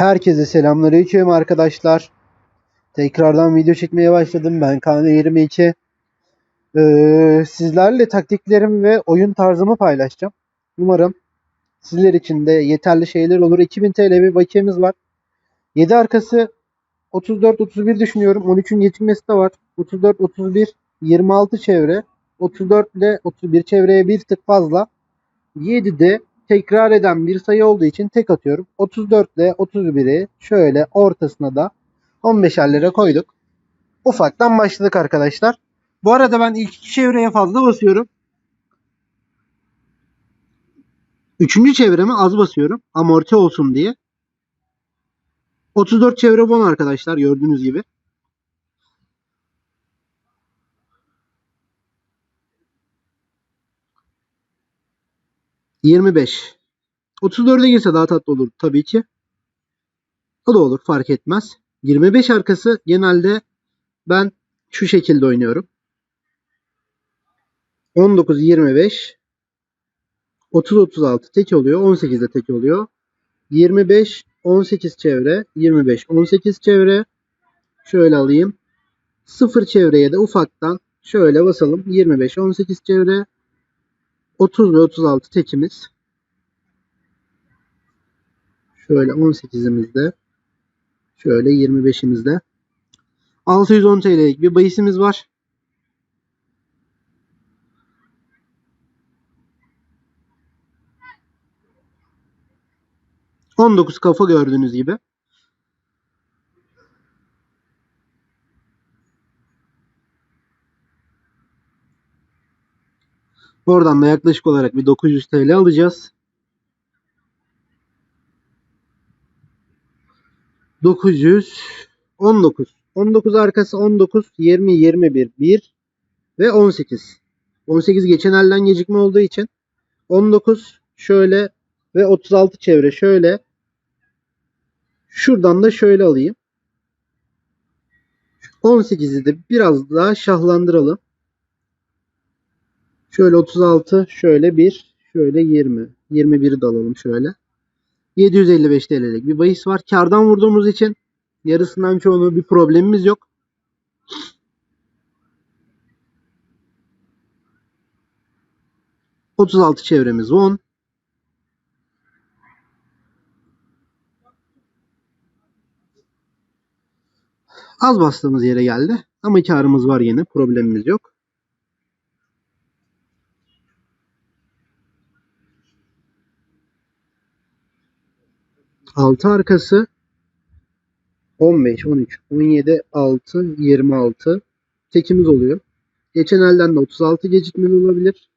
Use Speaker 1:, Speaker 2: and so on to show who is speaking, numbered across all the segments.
Speaker 1: Herkese selamünaleyküm arkadaşlar. Tekrardan video çekmeye başladım. Ben Kaan22. Ee, sizlerle taktiklerimi ve oyun tarzımı paylaşacağım. Umarım sizler için de yeterli şeyler olur. 2000 TL bir bakiyemiz var. 7 arkası 34-31 düşünüyorum. 13'ün geçilmesi de var. 34-31 26 çevre. 34 ile 31 çevreye bir tık fazla. 7'de tekrar eden bir sayı olduğu için tek atıyorum. 34 ile 31'i şöyle ortasına da 15'erlere koyduk. Ufaktan başladık arkadaşlar. Bu arada ben ilk iki çevreye fazla basıyorum. Üçüncü çevreme az basıyorum. Amorti olsun diye. 34 çevre bon arkadaşlar gördüğünüz gibi. Yirmi beş. 34'e girse daha tatlı olur tabii ki. O da olur fark etmez. 25 arkası genelde ben şu şekilde oynuyorum. 19 25 30 36 tek oluyor. 18 de tek oluyor. 25 18 çevre, 25 18 çevre. Şöyle alayım. 0 çevreye de ufaktan şöyle basalım. 25 18 çevre. 30 ve 36 tekimiz. Şöyle 18'imizde. Şöyle 25'imizde. 610 TL'lik bir bahisimiz var. On dokuz kafa gördüğünüz gibi. Oradan da yaklaşık olarak bir 900 TL alacağız. 919. 19 arkası 19, 20, 21, 1 ve 18. 18 geçen elden gecikme olduğu için 19 şöyle ve 36 çevre şöyle. Şuradan da şöyle alayım. 18'i de biraz daha şahlandıralım. Şöyle 36, şöyle 1, şöyle 20. 21'i de alalım şöyle. 755 TL'lik bir bahis var. Kardan vurduğumuz için yarısından çoğunu bir problemimiz yok. Otuz altı çevremiz 10. Az bastığımız yere geldi. Ama karımız var yine. Problemimiz yok. Altı arkası 15, 13, 17, 6, 26 tekimiz oluyor. Geçen elden de 36 gecikmeli olabilir.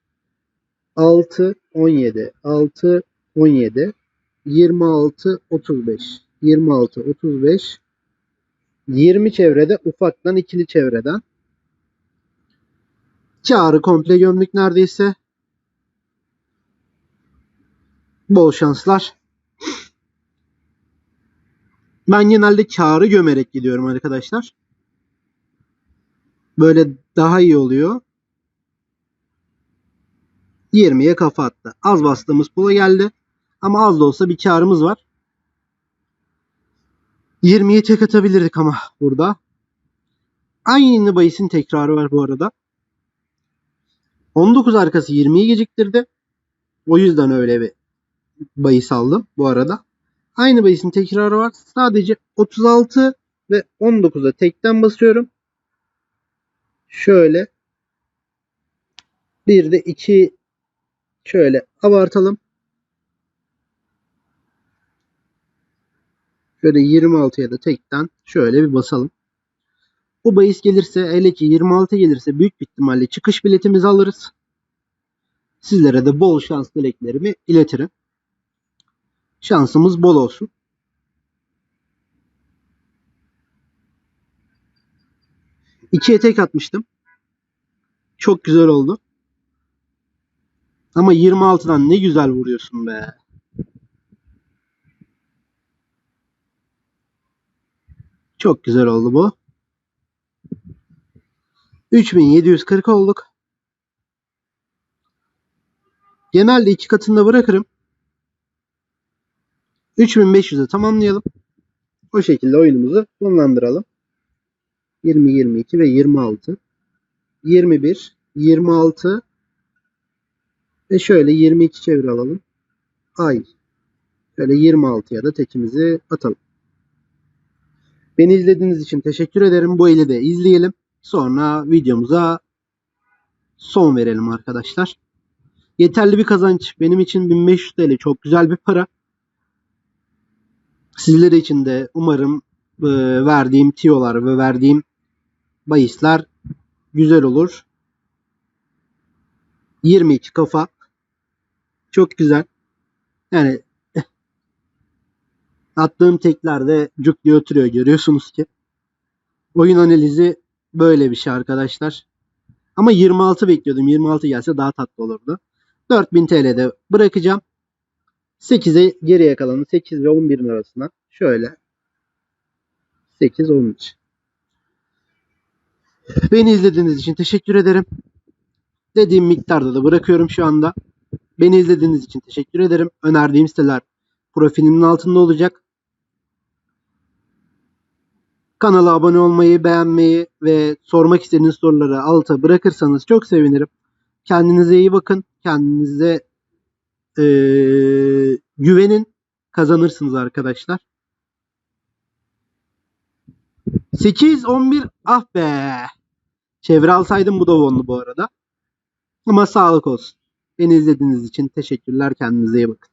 Speaker 1: 6, 17, 6, 17, 26, 35, 26, 35, 20 çevrede ufaktan ikili çevreden. Karı komple gömlük neredeyse. Bol şanslar. Ben genelde karı gömerek gidiyorum arkadaşlar. Böyle daha iyi oluyor. 20'ye kafa attı. Az bastığımız pula geldi. Ama az da olsa bir karımız var. 20'ye tek atabilirdik ama burada. Aynı bahisin tekrarı var bu arada. 19 arkası 20'yi geciktirdi. O yüzden öyle bir bahis aldım bu arada. Aynı bahisin tekrarı var. Sadece 36 ve 19'a tekten basıyorum. Şöyle. Bir de 2 şöyle abartalım. Şöyle 26'ya da tekten şöyle bir basalım. Bu bahis gelirse hele ki 26 gelirse büyük bir ihtimalle çıkış biletimizi alırız. Sizlere de bol şans dileklerimi iletirim. Şansımız bol olsun. İkiye tek atmıştım. Çok güzel oldu. Ama 26'dan ne güzel vuruyorsun be. Çok güzel oldu bu. 3740 olduk. Genelde iki katında bırakırım. 3500'e tamamlayalım. O şekilde oyunumuzu sonlandıralım. 20, 22 ve 26. 21, 26 ve şöyle 22 çevir alalım. Ay. Şöyle 26'ya da tekimizi atalım. Beni izlediğiniz için teşekkür ederim. Bu eli de izleyelim. Sonra videomuza son verelim arkadaşlar. Yeterli bir kazanç. Benim için 1500 TL çok güzel bir para. Sizler için de umarım e, verdiğim tiyolar ve verdiğim bahisler güzel olur. 22 kafa. Çok güzel. Yani attığım teklerde cuk diye oturuyor görüyorsunuz ki. Oyun analizi böyle bir şey arkadaşlar. Ama 26 bekliyordum. 26 gelse daha tatlı olurdu. 4000 TL'de bırakacağım. 8'e geriye kalanı 8 ve 11'in arasına şöyle 8 13. Beni izlediğiniz için teşekkür ederim. Dediğim miktarda da bırakıyorum şu anda. Beni izlediğiniz için teşekkür ederim. Önerdiğim siteler profilimin altında olacak. Kanala abone olmayı, beğenmeyi ve sormak istediğiniz soruları alta bırakırsanız çok sevinirim. Kendinize iyi bakın. Kendinize eee, güvenin. Kazanırsınız arkadaşlar. 8 11 ah be. Çevre alsaydım bu da onlu bu arada. Ama sağlık olsun. Beni izlediğiniz için teşekkürler. Kendinize iyi bakın.